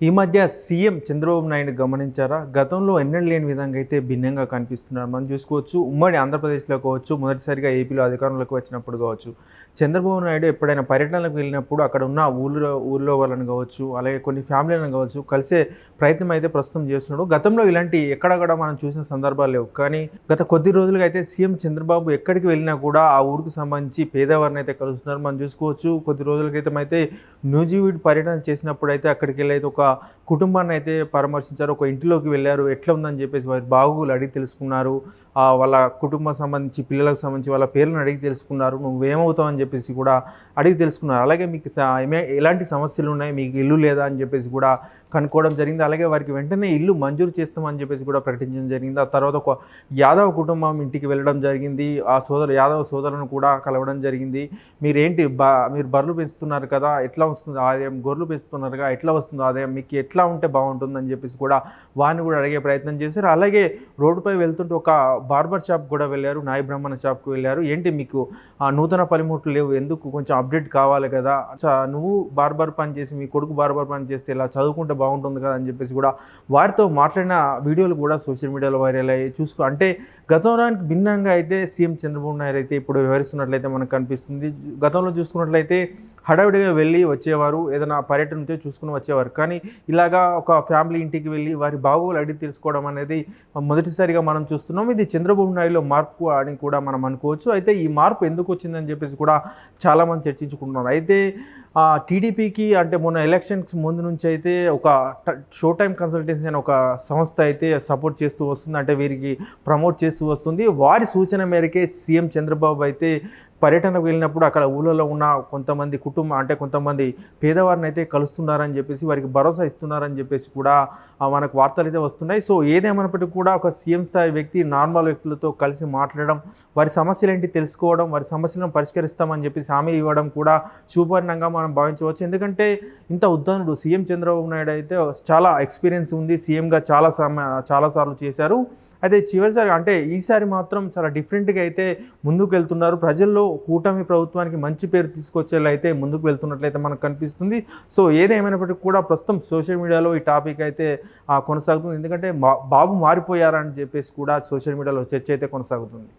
ఈ మధ్య సీఎం చంద్రబాబు నాయుడు గమనించారా? గతంలో ఎన్నడూ లేని విధంగా అయితే భిన్నంగా కనిపిస్తున్నారు. మనం చూసుకోవచ్చు ఉమ్మడి ఆంధ్రప్రదేశ్లో కావచ్చు మొదటిసారిగా ఏపీలో అధికారంలోకి వచ్చినప్పుడు కావచ్చు. చంద్రబాబు నాయుడు ఎప్పుడైనా పర్యటనలకు వెళ్ళినప్పుడు అక్కడ ఉన్న ఊళ్ళో ఊళ్ళో వాళ్ళని కావచ్చు అలాగే కొన్ని ఫ్యామిలీలను కావచ్చు కలిసే ప్రయత్నం అయితే ప్రస్తుతం చేస్తున్నాడు. గతంలో ఇలాంటి ఎక్కడక్కడ మనం చూసిన సందర్భాలు లేవు. కానీ గత కొద్ది రోజులుగా అయితే సీఎం చంద్రబాబు ఎక్కడికి వెళ్ళినా కూడా ఆ ఊరికి సంబంధించి పేదవారిని అయితే కలుస్తున్నారు. మనం చూసుకోవచ్చు కొద్ది రోజుల క్రితం అయితే న్యూజివీడ్ పర్యటన చేసినప్పుడు అయితే అక్కడికి వెళ్ళి అయితే ఒక కుటుంబాన్ని అయితే పరామర్శించారు ఒక ఇంటిలోకి వెళ్ళారు ఎట్లా ఉందని చెప్పేసి వారి బాగోగులు అడిగి తెలుసుకున్నారు వాళ్ళ కుటుంబం సంబంధించి పిల్లలకు సంబంధించి వాళ్ళ పేర్లను అడిగి తెలుసుకున్నారు నువ్వేమవుతావు అని చెప్పేసి కూడా అడిగి తెలుసుకున్నారు. అలాగే మీకు ఏమే ఎలాంటి సమస్యలు ఉన్నాయి మీకు ఇల్లు లేదా అని చెప్పేసి కూడా కనుక్కోవడం జరిగింది. అలాగే వారికి వెంటనే ఇల్లు మంజూరు చేస్తామని చెప్పేసి కూడా ప్రకటించడం జరిగింది. ఆ తర్వాత ఒక యాదవ కుటుంబం ఇంటికి వెళ్ళడం జరిగింది. ఆ సోదరు యాదవ సోదరులను కూడా కలవడం జరిగింది. మీరేంటి బా మీరు బర్రెలు పెంచుతున్నారు కదా ఎట్లా వస్తుంది ఆదాయం గొర్రెలు పెంచుతున్నారుగా ఎట్లా వస్తుంది ఆదాయం? మీకు ఎట్లా ఉంటే బాగుంటుందని చెప్పేసి కూడా వారిని కూడా అడిగే ప్రయత్నం చేశారు. అలాగే రోడ్డుపై వెళ్తుంటే ఒక బార్బర్ షాప్ కూడా వెళ్ళారు నాయ బ్రాహ్మణ షాప్కి వెళ్ళారు. ఏంటి మీకు ఆ నూతన పనిముట్లు లేవు ఎందుకు కొంచెం అప్డేట్ కావాలి కదా? నువ్వు బార్బర్ పని చేసి మీ కొడుకు బార్బర్ పని చేస్తే ఇలా చదువుకుంటే బాగుంటుంది కదా అని చెప్పేసి కూడా వారితో మాట్లాడిన వీడియోలు కూడా సోషల్ మీడియాలో వైరల్ అయ్యి చూసుకో అంటే గతంలోనికి భిన్నంగా అయితే సీఎం చంద్రబాబు నాయుడు అయితే ఇప్పుడు వ్యవహరిస్తున్నట్లయితే మనకు కనిపిస్తుంది. గతంలో చూసుకున్నట్లయితే హడావిడిగా వెళ్ళి వచ్చేవారు ఏదైనా పర్యటన ఉంటే చూసుకుని వచ్చేవారు. కానీ ఇలాగా ఒక ఫ్యామిలీ ఇంటికి వెళ్ళి వారి బాగోగులు అడిగి తెలుసుకోవడం అనేది మొదటిసారిగా మనం చూస్తున్నాం. ఇది చంద్రబాబు నాయుడులో మార్పు అని కూడా మనం అనుకోవచ్చు. అయితే ఈ మార్పు ఎందుకు వచ్చిందని చెప్పేసి కూడా చాలామంది చర్చించుకుంటున్నారు. అయితే టీడీపీకి అంటే మొన్న ఎలక్షన్స్ ముందు నుంచి అయితే ఒక ట- షో టైం కన్సల్టెన్సీ అనే ఒక సంస్థ అయితే సపోర్ట్ చేస్తూ వస్తుంది. అంటే వీరికి ప్రమోట్ చేస్తూ వస్తుంది. వారి సూచన మేరకే సీఎం చంద్రబాబు అయితే పర్యటనకు వెళ్ళినప్పుడు అక్కడ ఊళ్ళలో ఉన్న కొంతమంది కుటుంబం అంటే కొంతమంది పేదవారిని అయితే కలుస్తున్నారని చెప్పేసి వారికి భరోసా ఇస్తున్నారని చెప్పేసి కూడా మనకు వార్తలు అయితే వస్తున్నాయి. సో ఏదేమైనప్పటికీ కూడా ఒక సీఎం స్థాయి వ్యక్తి నార్మల్ వ్యక్తులతో కలిసి మాట్లాడడం వారి సమస్యలు ఏంటి తెలుసుకోవడం వారి సమస్యలను పరిష్కరిస్తామని చెప్పేసి హామీ ఇవ్వడం కూడా సుపర్ణంగా మనం భావించవచ్చు. ఎందుకంటే ఇంత ఉద్దానుడు సీఎం చంద్రబాబు నాయుడు అయితే చాలా ఎక్స్పీరియన్స్ ఉంది. సీఎంగా చాలా సమ చాలాసార్లు చేశారు. అయితే చివరిసారి అంటే ఈసారి మాత్రం చాలా డిఫరెంట్గా అయితే ముందుకు వెళ్తున్నారు ప్రజల్లో కూటమి ప్రభుత్వానికి మంచి పేరు తీసుకొచ్చేలా అయితే ముందుకు వెళ్తున్నట్లయితే మనకు కనిపిస్తుంది. సో ఏదేమైనప్పటికీ కూడా ప్రస్తుతం సోషల్ మీడియాలో ఈ టాపిక్ అయితే కొనసాగుతుంది. ఎందుకంటే బాబు మారిపోయారని చెప్పేసి కూడా సోషల్ మీడియాలో చర్చ అయితే కొనసాగుతుంది.